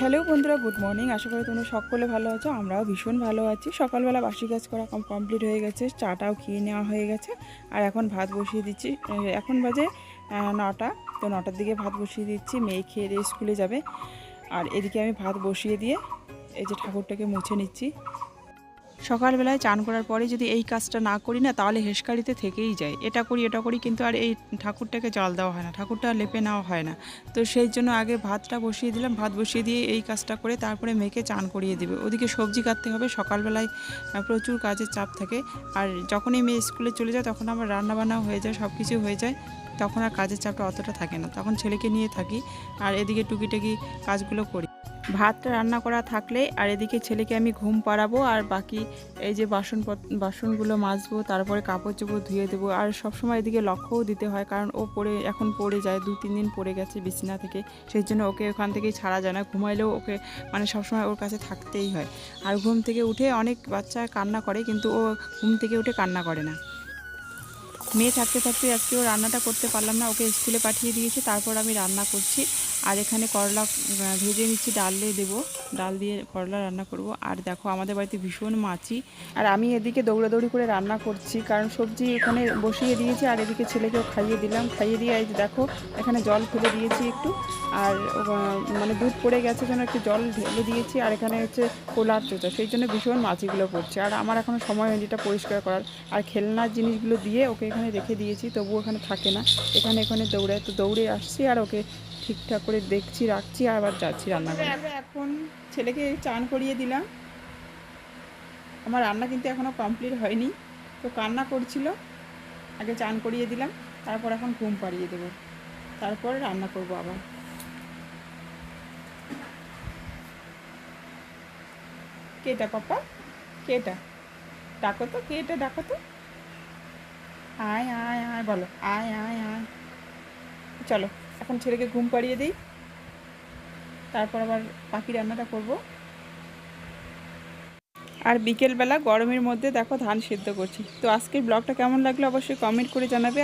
Hello বন্ধুরা, good morning. আশা করি তোমরা সকলে ভালো আছো, আমরাও ভীষণ ভালো আছি। সকালবেলা বাসি কাজ করা কমপ্লিট হয়ে গেছে, চাটাও খেয়ে নেওয়া হয়ে গেছে, আর এখন ভাত বসিয়ে দিচ্ছি। এখন বাজে নটা, তো নটার দিকে ভাত বসিয়ে দিচ্ছি, মেয়ে খেয়ে দিয়ে স্কুলে যাবে। আর এদিকে আমি ভাত বসিয়ে দিয়ে, এই যে ঠাকুরটাকে মুছে নিচ্ছি। সকালবেলায় চান করার পরে যদি এই কাজটা না করি না, তাহলে হেসকারিতে থেকেই যায়। এটা করি এটা করি, কিন্তু আর এই ঠাকুরটাকে জল দেওয়া হয় না, ঠাকুরটা লেপে নেওয়া হয় না। তো সেই জন্য আগে ভাতটা বসিয়ে দিলাম, ভাত বসিয়ে দিয়ে এই কাজটা করে তারপরে মেয়েকে চান করিয়ে দেবে। ওদিকে সবজি কাটতে হবে, সকালবেলায় প্রচুর কাজের চাপ থাকে। আর যখনই মেয়ে স্কুলে চলে যায়, তখন আমার রান্নাবান্না হয়ে যায় সব কিছু হয়ে যায়। তখন আর কাজের চাপটা অতটা থাকে না। তখন ছেলেকে নিয়ে থাকি, আর এদিকে টুকিটাকি কাজগুলো করি। ভাতটা রান্না করা থাকলে আর এদিকে ছেলেকে আমি ঘুম পাড়াবো আর বাকি এই যে বাসন বাসনগুলো মাজবো, তারপরে কাপড় চোপড় ধুয়ে দেবো আর সবসময় এদিকে লক্ষ্যও দিতে হয় কারণ ও পড়ে, এখন পড়ে যায়, দু, তিন দিন পড়ে গেছে বিছানা থেকে। সেই জন্য ওকে ওখান থেকেই ছাড়া যায় না, ঘুমাইলেও ওকে মানে সবসময় ওর কাছে থাকতেই হয়। আর ঘুম থেকে উঠে অনেক বাচ্চা কান্না করে কিন্তু ও ঘুম থেকে উঠে কান্না করে না। মেয়ে থাকতে থাকতে আজকে ও রান্নাটা করতে পারলাম না, ওকে স্কুলে পাঠিয়ে দিয়েছি, তারপর আমি রান্না করছি। আর এখানে করলা ভেজে নিচ্ছি, ডাল দেবো। ডাল দিয়ে করলা রান্না করব। আর দেখো, আমাদের বাড়িতে ভীষণ মাছি। আর আমি এদিকে দৌড়াদৌড়ি করে রান্না করছি, কারণ সবজি এখানে বসিয়ে দিয়েছি, আর এদিকে ছেলেকেও খাইয়ে দিলাম। খাইয়ে দিয়ে দেখো, এখানে জল ফেলে দিয়েছি একটু। আর মানে দুধ পড়ে গেছে, যেন একটু জল ঢেলে দিয়েছি। আর এখানে হচ্ছে কোলার চোচা, সেই জন্য ভীষণ মাছিগুলো পড়ছে। আর আমার এখনও সময় হয়নি এটা পরিষ্কার করার। আর খেলনার জিনিসগুলো দিয়ে ওকে এখানে রেখে দিয়েছি, তবু ওখানে থাকে না। এখানে এখানে দৌড়ায়, তো দৌড়ে আসছি আর ওকে ঠিকঠাক করে দেখছি, রাখছি আবার যাচ্ছি রান্না করে এখন ছেলেকে চান করিয়ে দিলাম। আমার রান্না কিন্তু এখনও কমপ্লিট হয়নি, তো কান্না করছিল। আগে চান করিয়ে দিলাম, তারপর এখন ঘুম পাড়িয়ে দেবো। তারপর রান্না করব আবার। কেটা পাপা? কেটা? ডাকো তো, কেটা ডাকো তো। আয় আয় আয় বলো। আয় আয় আয়। চলো, এখন ছেলেকে ঘুম পাড়িয়ে দিই। তারপর আবার পাখি রান্নাটা করব। আর বিকেলবেলা গরমের মধ্যে দেখো ধান সেদ্ধ করছি। তো আজকের ব্লগটা কেমন লাগল অবশ্যই কমেন্ট করে জানাবে।